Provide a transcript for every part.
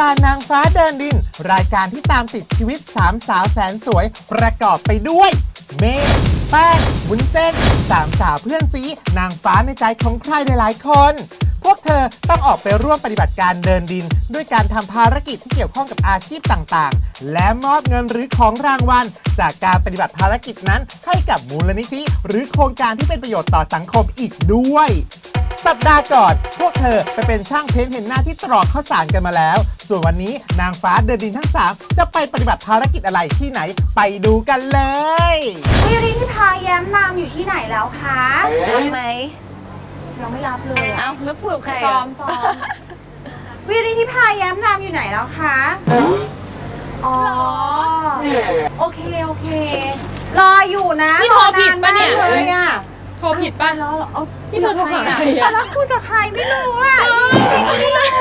การนางฟ้าเดินดิน รายการที่ตามติดชีวิตสามสาวแสนสวย ประกอบไปด้วยเมฆแป้งวุ้นเส้นสามสาวเพื่อนซีนางฟ้าในใจของใครหลายๆคน พวกเธอต้องออกไปร่วมปฏิบัติการเดินดิน ด้วยการทำภารกิจที่เกี่ยวข้องกับอาชีพต่างๆ และมอบเงินหรือของรางวัล จากการปฏิบัติภารกิจนั้นให้กับมูลนิธิหรือโครงการที่เป็นประโยชน์ต่อสังคมอีกด้วย สัปดาห์ก่อน พวกเธอไปเป็นช่างเพ้นท์เห็นหน้าที่ตรอกข้าวสารกันมาแล้ว ส่วนวันนี้นางฟ้าเดินดินทั้งสามจะไปปฏิบัติภารกิจอะไรที่ไหนไปดูกันเลย วิริธิพาแย้มนามอยู่ที่ไหนแล้วคะรับไหมยังไม่รับเลยอะเอ้าแล้วพูดกับใครซ้ออะมซ้อมวิริธิพาแย้มนามอยู่ไหนแล้วคะ อ๋อ โอเค โอเค รออยู่นะนี่โทรผิดปะเนี่ย รอากเลยอะ โทรผิดป่ะรอรอเอานี่เธอโทรหาใครแต่อะ แล้วคุยกับใครไม่รู้อะ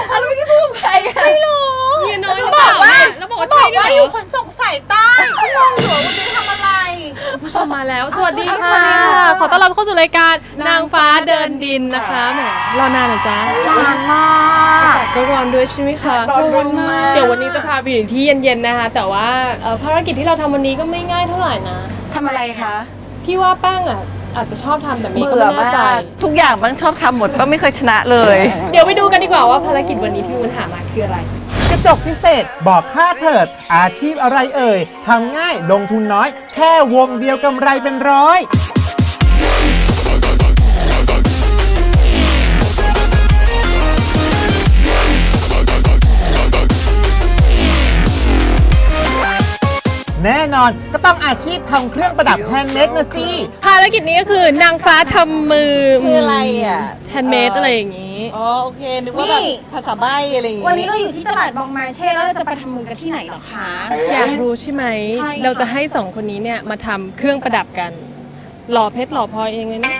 แล้วไม่ได้พูดกับใครอะไม่รู้เมียน้อยหรือเปล่าเนี่ยแล้วบอกว่าบใช่อกด้วยว่าเหอรยู่อขนส่งสายใต้ก็งงอยู่ว่าวันนี้ทำอะไรผู้ชมมาแล้ว สวัสดีสวัค่ะสดีค่ะ ขอต้อนรับเข้าสู่รายการนางฟ้าเดินดินนะคะแหมรอนานเหรอจ๊ะนานมากแต่ก็ร้อนด้วยใช่ไหมคะร้อนร้อนมาก เดี๋ยววันนี้จะพาไปอยู่ที่เย็นๆนะคะ แต่ว่าเอ่อภารกิจที่เราทำวันนี้ก็ไม่ง่ายเท่าไหร่นะ ทำอะไรคะ พี่ว่าแป้งอะ อาจจะชอบทำแต่เมย์ก็เบื่อไม่แน่มาใจ กทุกอย่างบ้างชอบทำหมดบ้างไม่เคยชนะเลย เดี๋ยวไปดูกันดีกว่าว่าภารกิจวันนี้ที่คุณหามาคืออะไร กระจกพิเศษบอกค่าเถิด อาชีพอะไรเอ่ยทำง่ายลงทุนน้อย แค่วงเดียวกำไรเป็นร้อย แน่นอนก็ต้องอาชีพทำเครื่องประดับแฮนด์เมดนะสิ ภารกิจนี้ก็คือนางฟ้าทำมือคืออะไรอะ แฮนด์เมดอะไรอย่างนี้ อ๋อโอเคนึกว่าแบบภาษาใบ้อะไรอย่างงี้วันนี้เราอยู่ที่ตลาดบองมาเช่แล้วเราจะไปทำมือกันที่ไหนเหรอคะ อยากรู้ใช่ไหม ใช่ค่ะ เราจะให้สองคนนี้เนี่ยมาทำเครื่องประดับกัน หล่อเพชรหล่อพลอยเองเลยนะ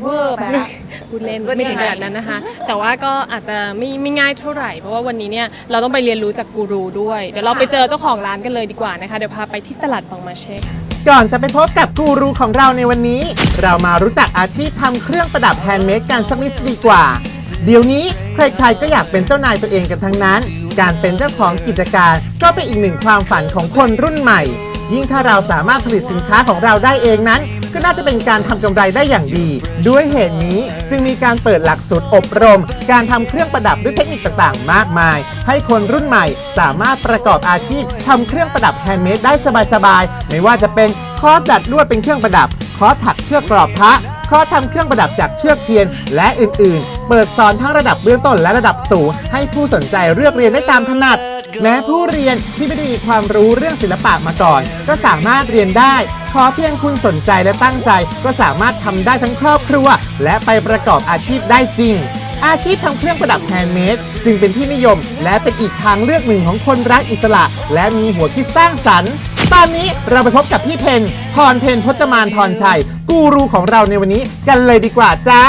เวอร์ไปละ พูดเล่นไม่ถึงขนาดนั้นนะคะ แต่ว่าก็อาจจะไม่ไม่ง่ายเท่าไหร่ เพราะว่าวันนี้เนี่ยเราต้องไปเรียนรู้จากกูรูด้วย เดี๋ยวเราไปเจอเจ้าของร้านกันเลยดีกว่านะคะ เดี๋ยวพาไปที่ตลาดบางมาเช่ค่ะ ก่อนจะไปพบกับกูรูของเราในวันนี้ เรามารู้จักอาชีพทำเครื่องประดับแฮนด์เมดกันสักนิดดีกว่า เดี๋ยวนี้ใครๆก็อยากเป็นเจ้านายตัวเองกันทั้งนั้น การเป็นเจ้าของกิจการก็เป็นอีกหนึ่งความฝันของคนรุ่นใหม่ ยิ่งถ้าเราสามารถผลิตสินค้าของเราได้เองนั้น ก็น่าจะเป็นการทำกำไรได้อย่างดี ด้วยเหตุนี้จึงมีการเปิดหลักสูตรอบรม การทำเครื่องประดับด้วยเทคนิคต่างๆ มากมาย ให้คนรุ่นใหม่สามารถประกอบอาชีพทำเครื่องประดับแฮนด์เมดได้สบายๆ ไม่ว่าจะเป็นคอร์สดัดลวดเป็นเครื่องประดับคอร์สถักเชือกกรอบพระคอร์สทำเครื่องประดับจากเชือกเทียนและอื่นๆ เปิดสอนทั้งระดับเบื้องต้นและระดับสูง ให้ผู้สนใจเลือกเรียนได้ตามถนัด แม้ผู้เรียนที่ไม่ได้มีความรู้เรื่องศิลปะมาก่อน ก็สามารถเรียนได้ ขอเพียงคุณสนใจและตั้งใจ ก็สามารถทำได้ทั้งครอบครัว และไปประกอบอาชีพได้จริง อาชีพทำเครื่องประดับแฮนด์เมดจึงเป็นที่นิยม และเป็นอีกทางเลือกหนึ่งของคนรักอิสระ และมีหัวคิดสร้างสรรค์ตอนนี้เราไปพบกับพี่เพนพรเพนพจมานพรชัย กูรูของเราในวันนี้กันเลยดีกว่าจ้า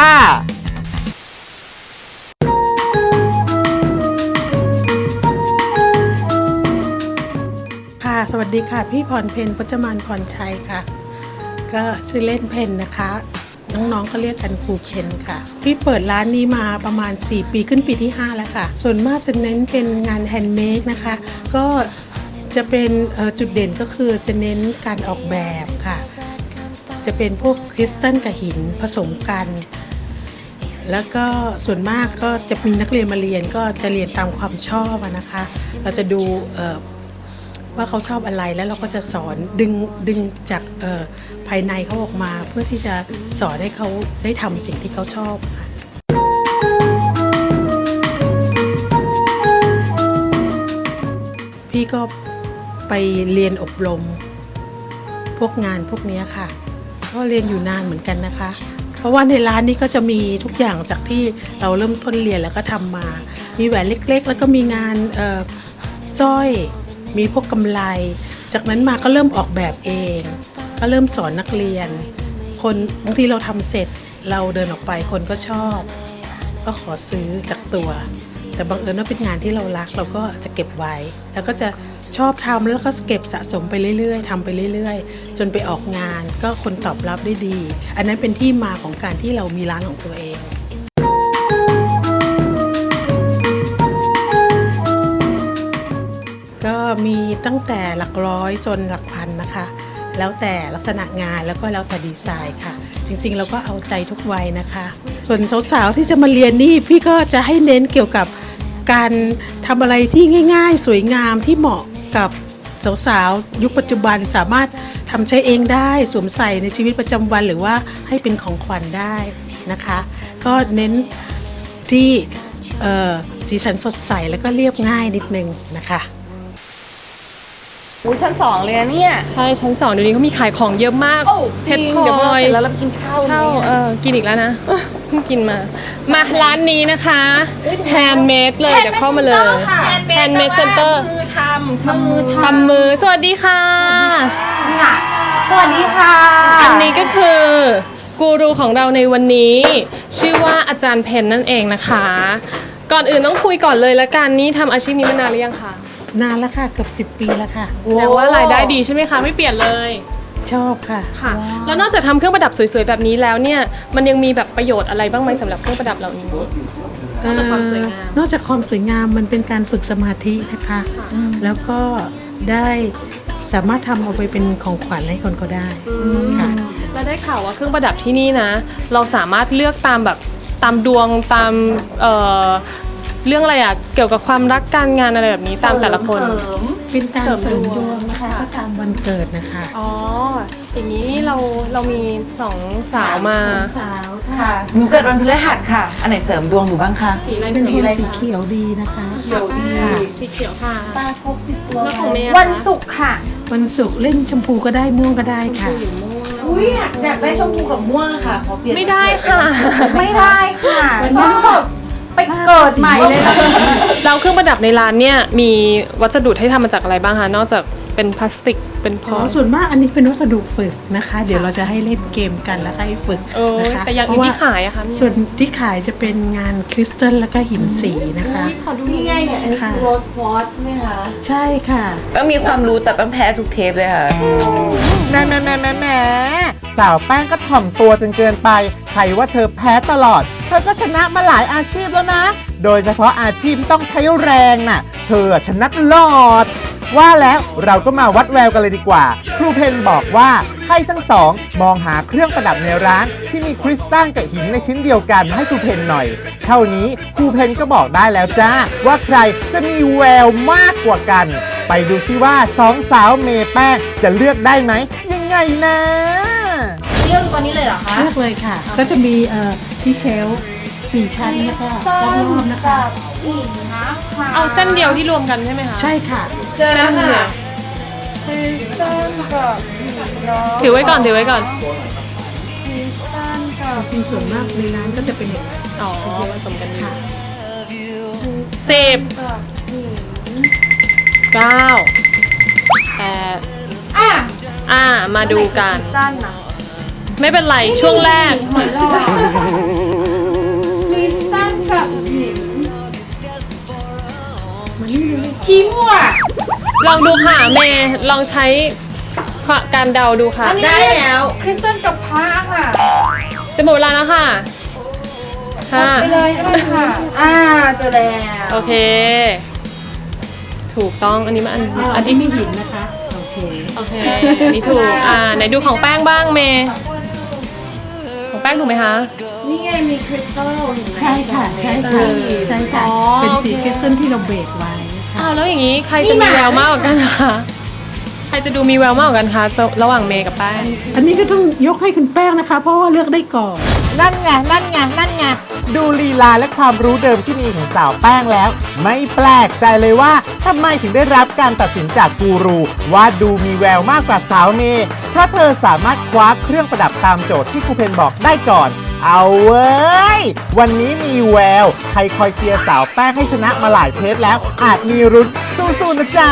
สวัสดีค่ะ พี่พรเพนพจมานพรชัยค่ะ ก็ชื่อเล่นเพนนะคะ น้องๆก็เรียกกันครูเพนค่ะพี่เปิดร้านนี้มาประมาณ 4 ปีขึ้นปีที่ 5 แล้วค่ะ ส่วนมากจะเน้นเป็นงานแฮนด์เมดนะคะ ก็จะเป็นจุดเด่นก็คือจะเน้นการออกแบบค่ะ จะเป็นพวกคริสตัลกับหินผสมกันแล้วก็ส่วนมากก็จะมีนักเรียนมาเรียนก็จะเรียนตามความชอบนะคะ เราจะดู ว่าเขาชอบอะไรแล้วเราก็จะสอนดึงดึงจากภายในเขาออกมา เพื่อที่จะสอนให้เขาได้ทำสิ่งที่เขาชอบค่ะพี่ก็ไปเรียนอบรม พวกงานพวกนี้ค่ะ ก็เรียนอยู่นานเหมือนกันนะคะ เพราะว่าในร้านนี้ก็จะมีทุกอย่างจากที่เราเริ่มต้นเรียนแล้วก็ทำมา มีแหวนเล็กๆ แล้วก็มีงานสร้อย มีพวกกำไล จากนั้นมาก็เริ่มออกแบบเอง ก็เริ่มสอนนักเรียน คนบางทีเราทำเสร็จเราเดินออกไปคนก็ชอบ ก็ขอซื้อจากตัว แต่บังเอิญว่าเป็นงานที่เรารักเราก็จะเก็บไว้ แล้วก็จะชอบทำแล้วก็เก็บสะสมไปเรื่อยๆทำไปเรื่อยๆ จนไปออกงานก็คนตอบรับได้ดี อันนั้นเป็นที่มาของการที่เรามีร้านของตัวเอง ก็มีตั้งแต่หลักร้อยจนหลักพันนะคะ แล้วแต่ลักษณะงานแล้วก็แล้วแต่ดีไซน์ค่ะ จริงๆ เราก็เอาใจทุกวัยนะคะ ส่วนสาวๆที่จะมาเรียนนี่พี่ก็จะให้เน้นเกี่ยวกับการทำอะไรที่ง่าย ๆ สวยงามที่เหมาะกับสาวๆยุคปัจจุบันสามารถทำใช้เองได้สวมใส่ในชีวิตประจำวันหรือว่าให้เป็นของขวัญได้นะคะ ก็เน้นที่สีสันสดใสแล้วก็เรียบง่ายนิดนึงนะคะ อุ้ยชั้นสองเลยอะเนี่ย ใช่ชั้นสองเดี๋ยวนี้เขามีขายของเยอะมากจริงพลเดี๋ยวพอเราอยเสร็จแล้วเราไปกินข้าวเช่านี่ยเออกินอีกแล้วนะเพิ่งกินมา มาร้านนี้นะคะแฮนด์เมดเลยเดี๋ยวเข้ามาเลยแฮนด์เมดเซ็นเตอร์มือทำทำมือทำมือสวัสดีค่ะ สวัสดีค่ะ อันนี้ก็คือกูรูของเราในวันนี้ ชื่อว่าอาจารย์เพนนั่นเองนะคะ ก่อนอื่นต้องคุยก่อนเลยละกันนี่ทำอาชีพนี้มานานหรือยังคะ นานแล้วค่ะเกือบสิบ10ปีแล้วค่ะ แสดงว่ารายได้ดีใช่ไหมคะไม่เปลี่ยนเลยชอบค่ะค่ะ แล้วนอกจากทำเครื่องประดับสวยๆแบบนี้แล้วเนี่ยมันยังมีแบบประโยชน์อะไรบ้างไหมสำหรับเครื่องประดับเหล่านี้ นอกจากความสวยงาม เอ่อนอกจากความสวยงามมันเป็นการฝึกสมาธินะคะ แล้วก็ได้สามารถทำเอาไปเป็นของขวัญให้คนก็ได้ค่ะ แล้วได้ข่าวว่าเครื่องประดับที่นี่นะ เราสามารถเลือกตามแบบตามดวงตามเอ่อ เรื่องอะไรอะเกี่ยวกับความรักการงานอะไรแบบนี้ตามแต่ละคนเป็นการเสริมเสริมดดววงงนะคะก็ตามวันเกิดนะคะอ๋ออย่างนี้นี่เราเรามีสองสาวมา สาวค่ะ หนูเกิดวันพฤหัสค่ะ อันไหนเสริมดวงหนูบ้างคะ สีอะไรเป็นสีคนอะไรสีคะเขียวดีนะคะเขียวดีสีเขียวค่ะตาครบสิบตัวแล้วของเมย์วันศุกร์ค่ะ วันศุกร์เล่นชมพูก็ได้ม่วงก็ได้ค่ะ อุ้ยอยากอยากได้ชมพูกับม่วงอะค่ะขอเปลี่ยนไม่ได้ค่ะ ไม่ได้ค่ะต้องแบบ ไปเกิดใหม่เลยนะเราเครื่องประดับในร้านเนี่ยมีวัสดุให้ทำมาจากอะไรบ้างคะนอกจากเป็นพลาสติกเป็นพอ๋ออ ส่วนมากอันนี้เป็นวัสดุฝึกนะคะ เดี๋ยวเราจะให้เล่นเกมกันแล้วก็ให้ฝึกเออนะคะแต่อย่างเพอื่ราะนว่าที่ขายอะคะมี ส่วนที่ขายจะเป็นงานคริสตัลแล้วก็หินสีนะคะนี่ไงเนี่ยอันนี้คือโรสควอตใช่ไหมคะ ใช่ค่ะ แป้งมีความรู้แต่แป้งแพ้ทุกเทปเลยค่ะ แหม่แหม่แหม่แม่แม่สาวแป้งก็ถ่อมตัวจนเกินไป ใครว่าเธอแพ้ตลอด เธอก็ชนะมาหลายอาชีพแล้วนะ โดยเฉพาะอาชีพที่ต้องใช้แรงน่ะ เธอชนะตลอด ว่าแล้วเราก็มาวัดแววกันเลยดีกว่า ครูเพนบอกว่าให้ทั้งสองมองหาเครื่องประดับในร้านที่มีคริสตัลกับหินในชิ้นเดียวกันให้ครูเพนหน่อย เท่านี้ครูเพนก็บอกได้แล้วจ้าว่าใครจะมีแววมากกว่ากัน ไปดูซิว่าสองสาวเมแป้งจะเลือกได้ไหม ยังไงนะ เรื่องตอนนี้เลยเหรอคะเลือกเลยค่ะ ก็จะมีเอ่อที่เชลฟ์สี่ชั้นนะคะรอบๆนะคะหินนะคะเอาเส้นเดียวที่รวมกันใช่ไหมคะใช่ค่ะ เจอแล้วค่ะถือไว้ก่อนถือไว้ก่อนจริงส่วนมากในร้านก็จะเป็นอย่างนั้นอ๋อผสมกันค่ะสิบ เก้าแปดอะอ่า มาดูกัน ด้านนะไม่เป็นไร ช่วงแรกคริสตัลกับหินมันนี่เลยชี้มั่วลองดูค่ะเมย์ลองใช้การเดาดูค่ะ อันนี้ได้แล้ว คริสตัลกับพระค่ะจะหมดเวลาแล้วค่ะค่ะ ไปเลยก็ได้ค่ะ อ่าเจอแล้ว โอเค ถูกต้องอันนี้มาอันอ่าอัอันนที่นี้มีหินนะคะ โอเค โอเคอันนี้ถูกอ่าไหนดูของแป้งบ้างเมย์ของแป้งถูกไหมคะ นี่ไงมีคริสตัลเห็นไหมใช่ค่ะ ใช่ค่ะ ใช่ค่ะ อ๋อเป็นสีคริสตัลที่เราเบรกไว้ค่ะ อ้าวแล้วอย่างนี้ใครจะมีแววมากกว่ากันนะคะ ใครจะดูมีแววมากกว่ากันคะระหว่างเมย์กับแป้งอันนี้ก็ต้องยกให้คุณแป้งนะคะ เพราะว่าเลือกได้ก่อน นั่นไง นั่นไง นั่นไง ดูลีลาและความรู้เดิมที่มีของสาวแป้งแล้ว ไม่แปลกใจเลยว่าทำไมถึงได้รับการตัดสินจากกูรู ว่าดูมีแววมากกว่าสาวเมย์เพราะเธอสามารถคว้าเครื่องประดับตามโจทย์ที่ครูเพนบอกได้ก่อน เอาเว้ย วันนี้มีแวว ใครคอยเชียร์สาวแป้งให้ชนะมาหลายเทปแล้ว อาจมีรุ้นสู้ๆนะจ๊ะ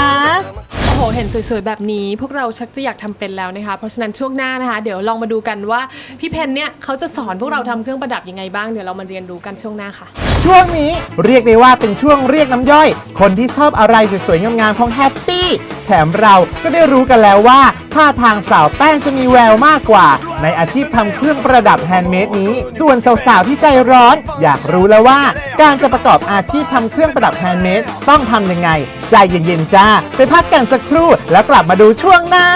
โโหเห็นสวยๆ แบบนี้ พวกเราชักจะอยากทำเป็นแล้วนะคะ เพราะฉะนั้นช่วงหน้านะคะ เดี๋ยวลองมาดูกันว่าพี่เพนเนี่ยเขาจะสอนพวกเราทำเครื่องประดับยังไงบ้าง เดี๋ยวเรามาเรียนรู้กันช่วงหน้าค่ะ ช่วงนี้เรียกได้ว่าเป็นช่วงเรียกน้ำย่อย คนที่ชอบอะไรสวยๆ งามๆของแฮปปี้ แถมเราก็ได้รู้กันแล้วว่าท่าทางสาวแป้งจะมีแววมากกว่า ในอาชีพทำเครื่องประดับแฮนด์เมดนี้ ส่วนสาวๆที่ใจร้อน อยากรู้แล้วว่า การจะประกอบอาชีพทำเครื่องประดับแฮนด์เมดต้องทำยังไง ใจเย็นๆจ้า ไปพักกันสักครู่แล้วกลับมาดูช่วงหน้า